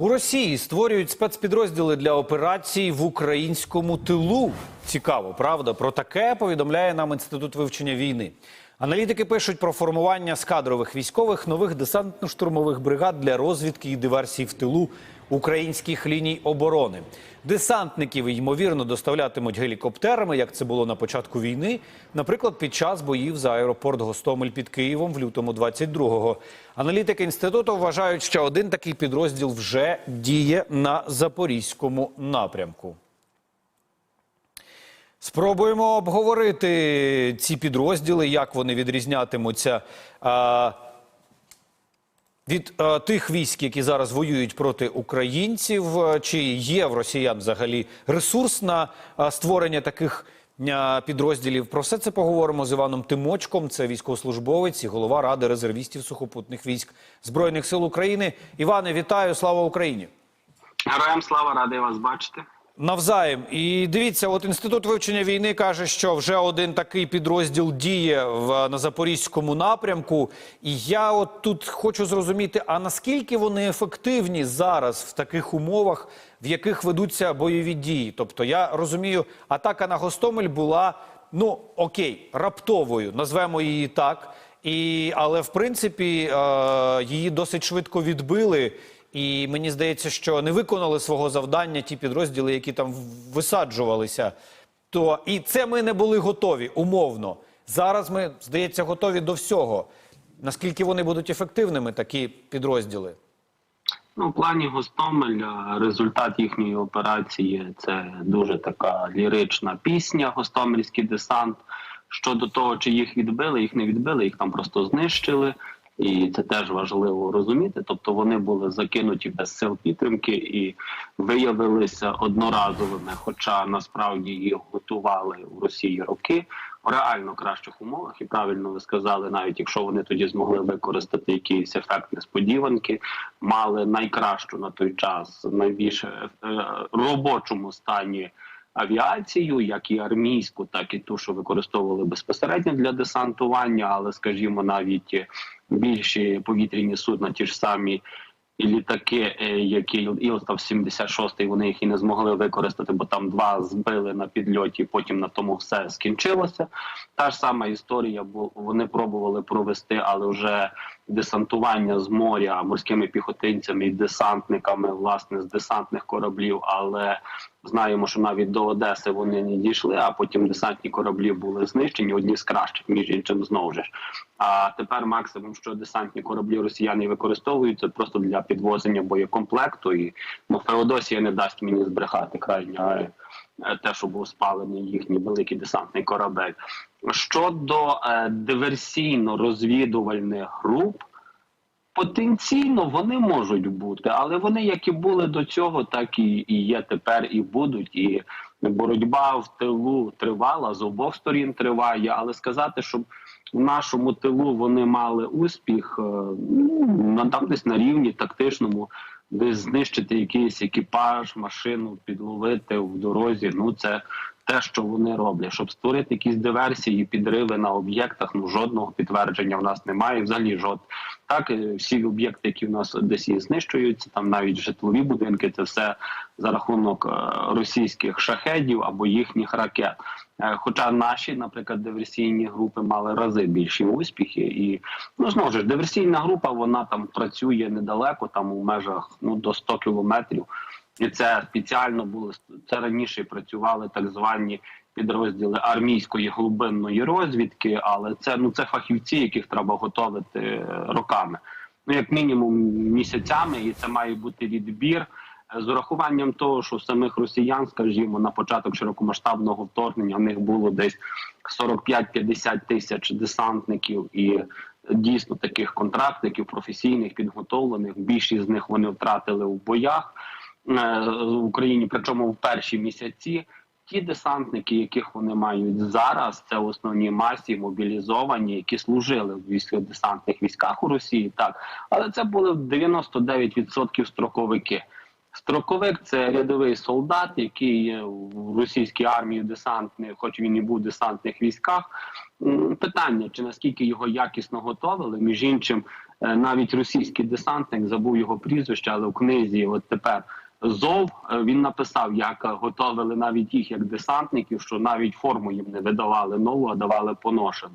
У Росії створюють спецпідрозділи для операцій в українському тилу. Цікаво, правда? Про таке повідомляє нам інститут вивчення війни. Аналітики пишуть про формування з кадрових військових нових десантно-штурмових бригад для розвідки і диверсій в тилу українських ліній оборони. Десантників ймовірно доставлятимуть гелікоптерами, як це було на початку війни, наприклад, під час боїв за аеропорт Гостомель під Києвом в лютому 22-го. Аналітики інституту вважають, що один такий підрозділ вже діє на запорізькому напрямку. Спробуємо обговорити ці підрозділи, як вони відрізнятимуться від а, тих військ, які зараз воюють проти українців. Чи є в росіян взагалі ресурс на а, створення таких а, підрозділів? Про все це поговоримо з Іваном Тимочком. Це військовослужбовець і голова Ради резервістів сухопутних військ Збройних сил України. Іване, вітаю! Слава Україні! Героям слава радий вас бачити. Навзаєм. І дивіться, от інститут вивчення війни каже, що вже один такий підрозділ діє в на запорізькому напрямку. І я от тут хочу зрозуміти, а наскільки вони ефективні зараз в таких умовах, в яких ведуться бойові дії? Тобто, я розумію, атака на Гостомель була ну окей, раптовою, назвемо її так. І але в принципі е, її досить швидко відбили. І мені здається, що не виконали свого завдання ті підрозділи, які там висаджувалися. То і це ми не були готові умовно. Зараз ми, здається, готові до всього. Наскільки вони будуть ефективними, такі підрозділи? Ну, в плані Гостомеля результат їхньої операції це дуже така лірична пісня, Гостомельський десант. Щодо того, чи їх відбили, їх не відбили, їх там просто знищили. І це теж важливо розуміти. Тобто вони були закинуті без сил підтримки і виявилися одноразовими. Хоча насправді їх готували в Росії роки в реально кращих умовах, і правильно ви сказали, навіть якщо вони тоді змогли використати якийсь ефект несподіванки, мали найкращу на той час, найбільше е, робочому стані. Авіацію, як і армійську, так і ту, що використовували безпосередньо для десантування, але, скажімо, навіть більші повітряні судна, ті ж самі літаки, е, які Іл-76, вони їх і не змогли використати, бо там два збили на підльоті. Потім на тому все скінчилося. Та ж сама історія, бо вони пробували провести, але вже десантування з моря морськими піхотинцями і десантниками, власне, з десантних кораблів. Але знаємо, що навіть до Одеси вони не дійшли. А потім десантні кораблі були знищені. Одні з кращих, між іншим, знову ж. А тепер максимум, що десантні кораблі росіяни використовують, це просто для підвозення боєкомплекту. І ну, Феодосія не дасть мені збрехати крайня те, що був спалений їхній великий десантний корабель. Щодо е, диверсійно-розвідувальних груп, потенційно вони можуть бути, але вони, як і були до цього, так і, і є тепер, і будуть. І боротьба в тилу тривала з обох сторін триває, але сказати, щоб в нашому тилу вони мали успіх, е, ну там десь на рівні тактичному. Десь знищити якийсь екіпаж, машину, підловити в дорозі. Ну це те, що вони роблять, щоб створити якісь диверсії, підриви на об'єктах. Ну жодного підтвердження в нас немає. Взагалі жод так е, всі об'єкти, які в нас десь знищуються, там навіть житлові будинки, це все за рахунок е, російських шахедів або їхніх ракет. Е, хоча наші, наприклад, диверсійні групи мали рази більші успіхи, і ну знову ж диверсійна група вона там працює недалеко, там у межах ну до 100 кілометрів. І це спеціально було це раніше працювали так звані підрозділи армійської глибинної розвідки, але це ну це фахівці, яких треба готувати роками, ну як мінімум місяцями, і це має бути відбір з урахуванням того, що самих росіян, скажімо, на початок широкомасштабного вторгнення в них було десь 45-50 тисяч десантників і. Дійсно, таких контрактників професійних підготовлених. Більшість з них вони втратили в боях в Україні, причому в перші місяці. Ті десантники, яких вони мають зараз, це в основній масі мобілізовані, які служили в військово-десантних військах у Росії, так але це були 99% строковики. Строковик це рядовий солдат, який в російській армії десантний, хоч він і був в десантних військах. Питання чи наскільки його якісно готовили, між іншим е, навіть російський десантник забув його прізвище, але в книзі, от тепер ЗОВ, е, він написав, як е, готовили навіть їх як десантників, що навіть форму їм не видавали нову, а давали поношену.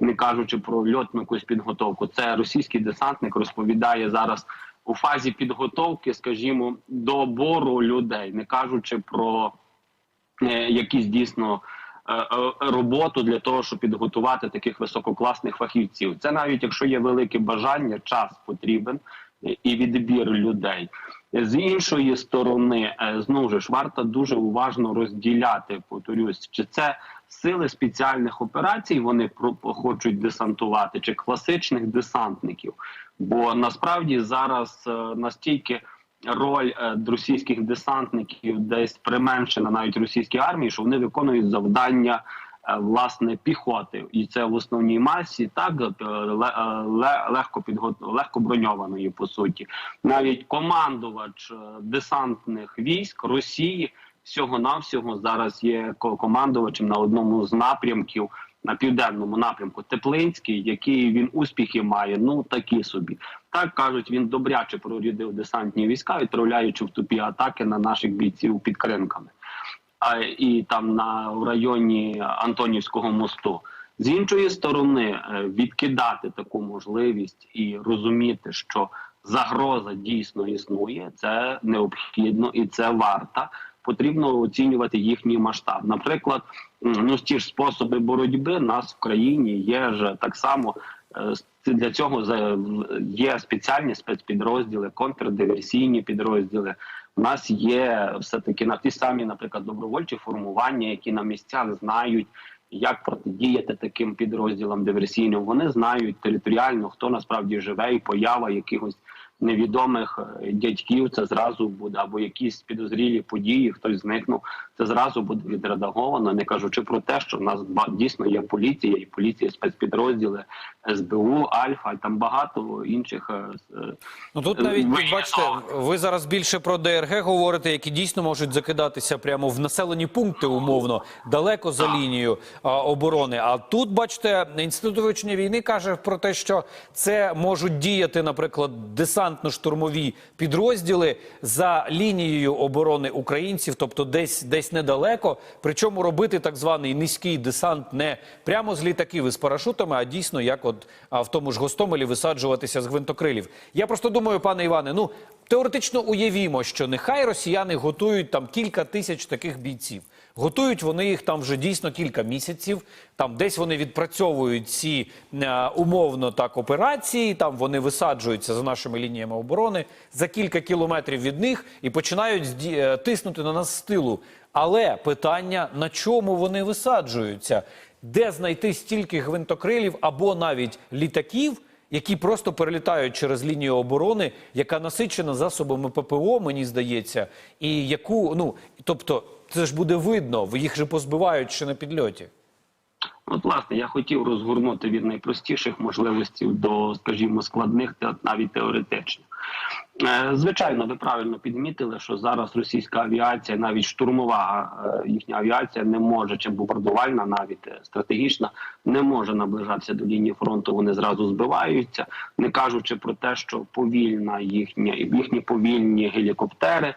Не кажучи про льотну якусь підготовку. Це російський десантник розповідає зараз у фазі підготовки, скажімо, до бору людей, не кажучи про е, якісь дійсно роботу для того, щоб підготувати таких висококласних фахівців. Це навіть якщо є велике бажання, час потрібен і відбір людей. З іншої сторони, е, знову ж варто дуже уважно розділяти. Повторюсь, чи це сили спеціальних операцій вони хочуть десантувати, чи класичних десантників. Бо насправді зараз е, настільки роль е, російських десантників десь применшена навіть російській армії, що вони виконують завдання. Е, Власне піхоти, і це в основній масі так е, е, легко підго... легко броньованої по суті. Навіть командувач десантних військ Росії всього навсього зараз є командувачем на одному з напрямків на південному напрямку Теплинський, який він успіхи має. Ну такі собі. Так кажуть, він добряче прорядив десантні війська, відправляючи в тупі атаки на наших бійців під кринками. І там на в районі Антонівського мосту. З іншої сторони, е, відкидати таку можливість і розуміти, що загроза дійсно існує, це необхідно і це варта. Потрібно оцінювати їхній масштаб. Наприклад, ну ті ж способи боротьби нас в країні є ж так само. е, Для цього є спеціальні спецпідрозділи, контрдиверсійні підрозділи. У нас є все таки на ті самі, наприклад, добровольчі формування, які на місцях знають, як протидіяти таким підрозділам диверсійним. Вони знають територіально, хто насправді живе, і поява якихось невідомих е, дядьків. Це зразу буде або якісь підозрілі події, хтось зникнув. Це зразу буде відредаговано, не кажучи про те, що в нас дійсно є поліція, і поліція спецпідрозділи СБУ, Альфа, і там багато інших. е, е, Ну тут навіть бачите, ви зараз більше про ДРГ говорите, які дійсно можуть закидатися прямо в населені пункти, умовно, далеко за лінією а, оборони. А тут, бачите, інститут вивчення війни каже про те, що це можуть діяти, наприклад, десантно-штурмові підрозділи за лінією оборони українців, тобто десь десь недалеко. Причому робити так званий низький десант не прямо з літаків із парашутами, а дійсно як от в тому ж Гостомелі висаджуватися з гвинтокрилів. Я просто думаю, пане Іване, ну теоретично уявімо, що нехай росіяни готують там кілька тисяч таких бійців. Готують вони їх там вже дійсно кілька місяців. Там десь вони відпрацьовують ці е, умовно так операції. Там вони висаджуються за нашими лініями оборони за кілька кілометрів від них і починають е, тиснути на нас з тилу. Але питання на чому вони висаджуються? Де знайти стільки гвинтокрилів або навіть літаків? які просто перелітають через лінію оборони, яка насичена засобами ППО, мені здається, і яку ну тобто, це ж буде видно, їх же позбивають ще на підльоті. От, власне, я хотів розгорнути від найпростіших можливостей до, скажімо, складних навіть теоретичних. Е, Звичайно, ви правильно підмітили, що зараз російська авіація, навіть штурмова е, їхня авіація, не може чи бомбардувальна, навіть е, стратегічна, не може наближатися до лінії фронту. Вони зразу збиваються, не кажучи про те, що повільна їхня їхні повільні гелікоптери.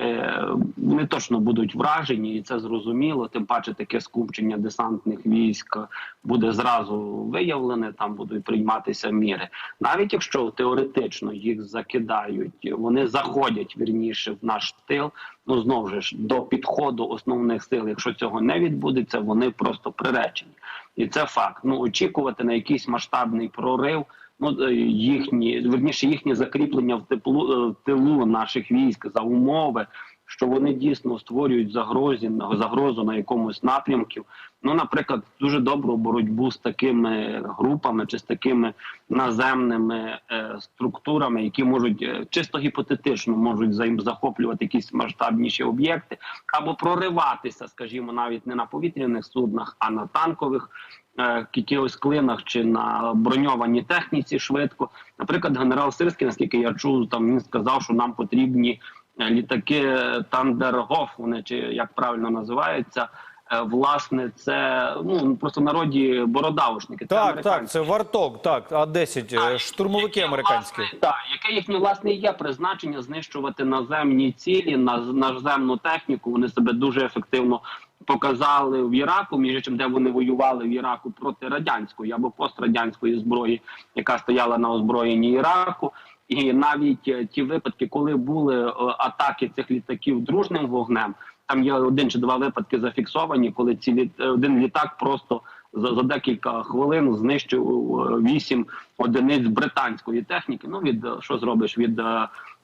Е, Вони точно будуть вражені, і це зрозуміло. Тим паче таке скупчення десантних військ буде зразу виявлене. Там будуть прийматися міри. Навіть якщо теоретично їх закидають, вони заходять вірніше в наш тил. Ну знову ж до підходу основних сил. Якщо цього не відбудеться, вони просто приречені, і це факт. Ну очікувати на якийсь масштабний прорив ну е, їхні верніше їхнє закріплення в теплу е, в тилу наших військ за умови, що вони дійсно створюють загрозі загрозу на якомусь напрямку. Ну, наприклад, дуже добру боротьбу з такими групами чи з такими наземними е, структурами, які можуть е, чисто гіпотетично можуть захоплювати якісь масштабніші об'єкти, або прориватися, скажімо, навіть не на повітряних суднах, а на танкових е, якихось клинах чи на броньованій техніці швидко. Наприклад, генерал Сирський, наскільки я чув, там він сказав, що нам потрібні е, літаки Тандергоф, вони чи як правильно називаються. Е, власне це ну просто народі бородавушники. Це Так, так, це варток, так, А-10, е, штурмовики Яке, американські. власне, Так, яке їхнє власне є призначення знищувати наземні цілі, наз- наземну техніку. Вони себе дуже ефективно показали в Іраку, між іншим, де вони воювали в Іраку проти радянської або пострадянської зброї, яка стояла на озброєнні Іраку. І навіть е, ті випадки, коли були атаки цих літаків дружним вогнем, там є один чи два випадки зафіксовані, коли ці літ... е, один літак просто за, за декілька хвилин знищив е, вісім одиниць британської техніки. Ну від е, що зробиш від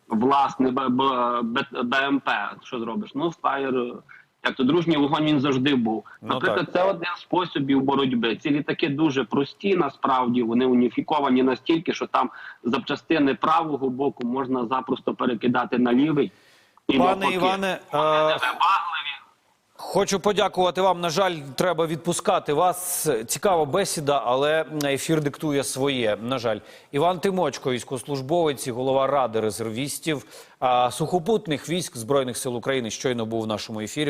власне Б- Б- Б- БМП? Що зробиш? Ну фаєр. Як то дружній вогонь він завжди був. Ну, Наприклад, так. це один з способів боротьби. Ці літаки дуже прості, насправді вони уніфіковані настільки, що там запчастини правого боку можна запросто перекидати на лівий. І Пане навпаки. Іване, е. Хочу подякувати вам. На жаль, треба відпускати вас. Цікава бесіда, але ефір диктує своє. На жаль, Іван Тимочко, військовослужбовець, і голова ради резервістів а, сухопутних військ збройних сил України, щойно був в нашому ефірі.